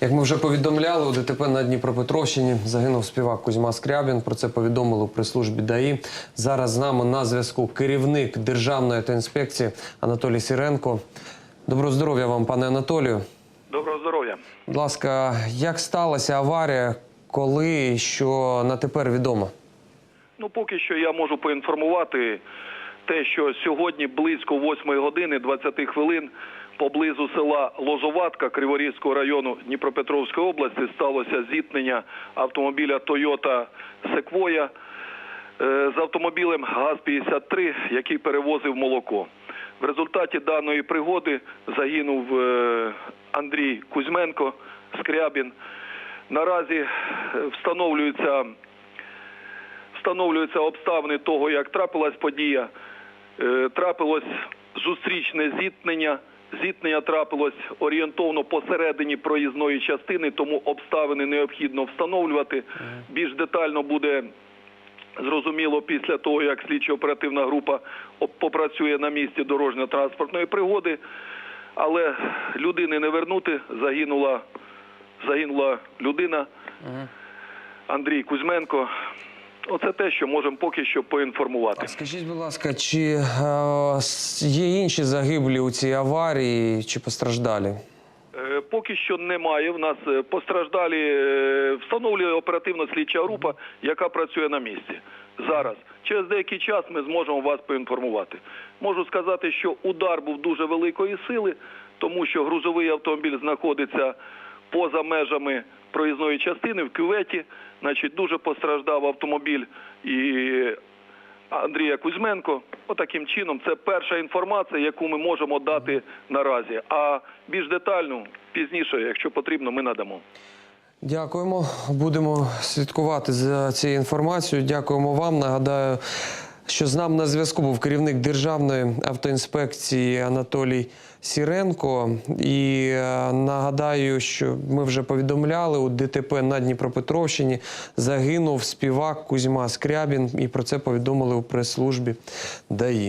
Як ми вже повідомляли, у ДТП на Дніпропетровщині загинув співак Кузьма Скрябін. Про це повідомили у прес-службі ДАІ. Зараз з нами на зв'язку керівник Державної та інспекції Анатолій Сіренко. Доброго здоров'я вам, пане Анатолію. Доброго здоров'я. Будь ласка, як сталася аварія, коли і що на тепер відомо? Ну, поки що я можу поінформувати те, що сьогодні близько 8 години 20 хвилин поблизу села Лозоватка Криворізького району Дніпропетровської області сталося зіткнення автомобіля Toyota е, з автомобілем ГАЗ-53, який перевозив молоко. В результаті даної пригоди загинув е, Андрій Кузьменко Скрябін. Наразі е, встановлюється встановлюються обставини того, як трапилась подія. Е, Трапилось зустрічне зіткнення. Зіткнення трапилось орієнтовно посередині проїзної частини, тому обставини необхідно встановлювати. Більш детально буде зрозуміло після того, як слідчо-оперативна група попрацює на місці дорожньо-транспортної пригоди. Але людини не вернути. Загинула, загинула людина. Андрій Кузьменко. Оце те, що можемо поки що поінформувати. А скажіть, будь ласка, чи е, є інші загиблі у цій аварії, чи постраждалі? Е, Поки що немає. В нас е, постраждалі е, встановлює оперативно слідча група, яка працює на місці. Зараз через деякий час ми зможемо вас поінформувати. Можу сказати, що удар був дуже великої сили, тому що грузовий автомобіль знаходиться поза межами проїзної частини в кюветі. Значить, дуже постраждав автомобіль і Андрія Кузьменко. Отаким чином, це перша інформація, яку ми можемо дати наразі. А більш детальну пізніше, якщо потрібно, ми надамо. Дякуємо. Будемо слідкувати за цією інформацією. Дякуємо вам. Нагадаю, що з нами на зв'язку був керівник Державної автоінспекції Анатолій Сіренко. І е, нагадаю, що ми вже повідомляли у ДТП на Дніпропетровщині загинув співак Кузьма Скрябін, і про це повідомили у прес-службі ДАІ.